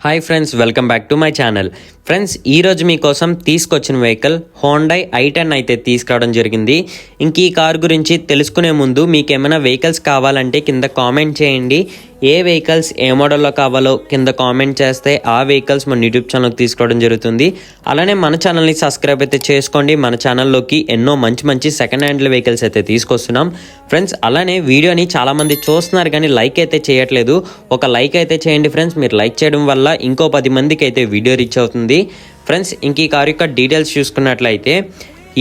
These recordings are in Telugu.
Hi friends welcome back to my channel friends ఈరోజు మీకోసం తీసుకొచ్చిన వెహికల్ హోండై ఐ టెన్ అయితే తీసుకురావడం జరిగింది. ఇంక ఈ కార్ గురించి తెలుసుకునే ముందు మీకు ఏమైనా వెహికల్స్ కావాలంటే కింద కామెంట్ చేయండి. ఏ వెహికల్స్ ఏ మోడల్లో కావాలో కింద కామెంట్ చేస్తే ఆ వెహికల్స్ మన యూట్యూబ్ ఛానల్కి తీసుకోవడం జరుగుతుంది. అలానే మన ఛానల్ని సబ్స్క్రైబ్ అయితే చేసుకోండి. మన ఛానల్లోకి ఎన్నో మంచి మంచి సెకండ్ హ్యాండ్ వెహికల్స్ అయితే తీసుకొస్తున్నాం. ఫ్రెండ్స్ అలానే వీడియోని చాలామంది చూస్తున్నారు కానీ లైక్ అయితే చేయట్లేదు. ఒక లైక్ అయితే చేయండి ఫ్రెండ్స్ మీరు లైక్ చేయడం వల్ల ఇంకో పది మందికి అయితే వీడియో రీచ్ అవుతుంది. ఫ్రెండ్స్ ఇంక ఈ కారు యొక్క డీటెయిల్స్ చూసుకున్నట్లయితే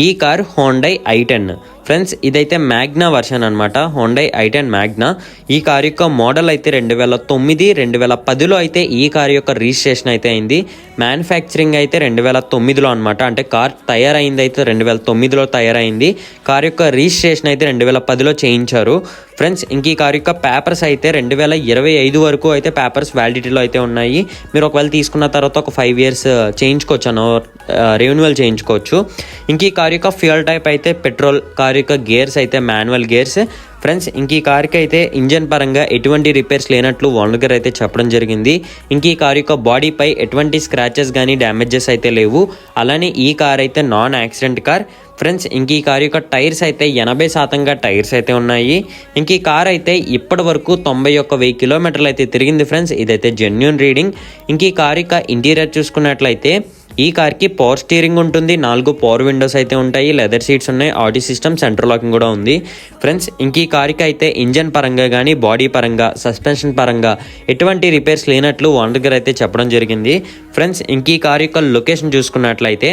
ఈ car Hyundai i ten friends ఇదైతే మ్యాగ్నా వర్షన్ అనమాట హోండై ఐ టెన్ మ్యాగ్నా. ఈ కార్ యొక్క మోడల్ అయితే రెండు వేల తొమ్మిది రెండు వేల పదిలో అయితే ఈ కార్ యొక్క రిజిస్ట్రేషన్ అయితే అయింది. మ్యానుఫ్యాక్చరింగ్ అయితే రెండు వేల తొమ్మిదిలో అనమాట అంటే కార్ తయారైంది అయితే రెండు వేల తొమ్మిదిలో తయారైంది. కార్ యొక్క రిజిస్ట్రేషన్ అయితే రెండు వేల పదిలో చేయించారు. ఫ్రెండ్స్ ఇంక ఈ కార్ యొక్క పేపర్స్ అయితే రెండు వేల ఇరవై ఐదు వరకు అయితే పేపర్స్ వ్యాలిడిటీలో అయితే ఉన్నాయి. మీరు ఒకవేళ తీసుకున్న తర్వాత ఒక ఫైవ్ ఇయర్స్ uh, చేయించుకోవచ్చు అన్న uh, రెన్యువల్ చేయించుకోవచ్చు. ఇంక ఈ కార్ యొక్క ఫ్యూయల్ టైప్ అయితే పెట్రోల్ కార్ యొక్క గేర్స్ అయితే మాన్యువల్ గేర్స్. ఫ్రెండ్స్ ఇంక ఈ కార్కి అయితే ఇంజన్ పరంగా ఎటువంటి రిపేర్స్ లేనట్లు ఓనర్ గారు అయితే చెప్పడం జరిగింది. ఇంక ఈ కార్ యొక్క బాడీపై ఎటువంటి స్క్రాచెస్ కానీ డ్యామేజెస్ అయితే లేవు. అలానే ఈ కార్ అయితే నాన్ యాక్సిడెంట్ కార్. ఫ్రెండ్స్ ఇంక ఈ కార్ యొక్క టైర్స్ అయితే ఎనభై శాతంగా టైర్స్ అయితే ఉన్నాయి. ఇంక ఈ కార్ అయితే ఇప్పటి వరకు తొంభై ఒక్క వెయ్యి కిలోమీటర్లు అయితే తిరిగింది ఫ్రెండ్స్. ఇదైతే జెన్యున్ రీడింగ్ ఇంక ఈ కార్ యొక్క ఇంటీరియర్ చూసుకున్నట్లయితే ఈ కార్కి పవర్ స్టీరింగ్ ఉంటుంది నాలుగు పవర్ విండోస్ అయితే ఉంటాయి లెదర్ సీట్స్ ఉన్నాయి ఆడియో సిస్టమ్ సెంట్రల్ లాకింగ్ కూడా ఉంది. ఫ్రెండ్స్ ఇంక ఈ కార్కి అయితే ఇంజన్ పరంగా కానీ బాడీ పరంగా సస్పెన్షన్ పరంగా ఎటువంటి రిపేర్స్ లేనట్లు ఓనర్ గారు అయితే చెప్పడం జరిగింది. ఫ్రెండ్స్ ఇంక ఈ కార్ యొక్క లొకేషన్ చూసుకున్నట్లయితే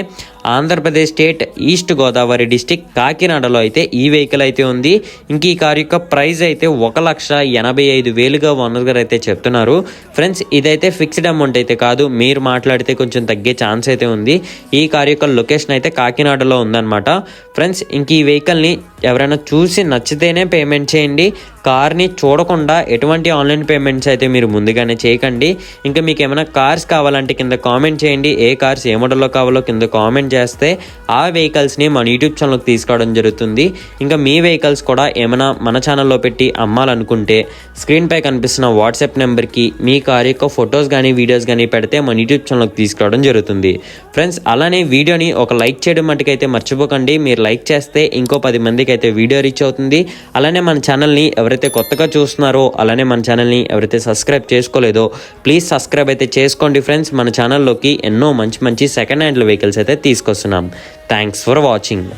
Andhra Pradesh state east Godavari district కాకినాడలో అయితే ఈ వెహికల్ అయితే ఉంది. ఇంక ఈ కార్ యొక్క ప్రైస్ అయితే ఒక లక్ష ఎనభై ఐదు వేలుగా ఓనర్ గారు అయితే చెప్తున్నారు. ఫ్రెండ్స్ ఇదైతే ఫిక్స్డ్ అమౌంట్ అయితే కాదు. మీరు మాట్లాడితే కొంచెం తగ్గే ఛాన్స్ అయితే ఉంది. ఈ కార్ యొక్క లొకేషన్ అయితే కాకినాడలో ఉందన్నమాట. ఫ్రెండ్స్ ఇంక ఈ వెహికల్ని ఎవరైనా చూసి నచ్చితేనే పేమెంట్ చేయండి. కార్ని చూడకుండా ఎటువంటి ఆన్లైన్ పేమెంట్స్ అయితే మీరు ముందుగానే చేయకండి. ఇంకా మీకు ఏమైనా కార్స్ కావాలంటే కింద కామెంట్ చేయండి. ఏ కార్స్ ఏ మోడల్లో కావాలో కింద కామెంట్ చేస్తే ఆ వెహికల్స్ని మన యూట్యూబ్ ఛానల్కి తీసుకోవడం జరుగుతుంది. ఇంకా మీ వెహికల్స్ కూడా ఏమైనా మన ఛానల్లో పెట్టి అమ్మాలనుకుంటే స్క్రీన్పై కనిపిస్తున్న వాట్సాప్ నెంబర్కి మీ కార్ యొక్క ఫొటోస్ కానీ వీడియోస్ కానీ పెడితే మన యూట్యూబ్ ఛానల్కి తీసుకోవడం జరుగుతుంది. ఫ్రెండ్స్ అలానే వీడియోని ఒక లైక్ చేయడం మటుకైతే మర్చిపోకండి. మీరు లైక్ చేస్తే ఇంకో పది మందికి అయితే వీడియో రీచ్ అవుతుంది. అలానే మన ఛానల్ని ఎవరైతే కొత్తగా చూస్తున్నారో అలానే మన ఛానల్ని ఎవరైతే సబ్స్క్రైబ్ చేసుకోలేదో ప్లీజ్ సబ్స్క్రైబ్ అయితే చేసుకోండి ఫ్రెండ్స్. మన ఛానల్లోకి ఎన్నో మంచి మంచి సెకండ్ హ్యాండ్ వెహికల్స్ అయితే తీసుకొస్తున్నాం. Thanks for watching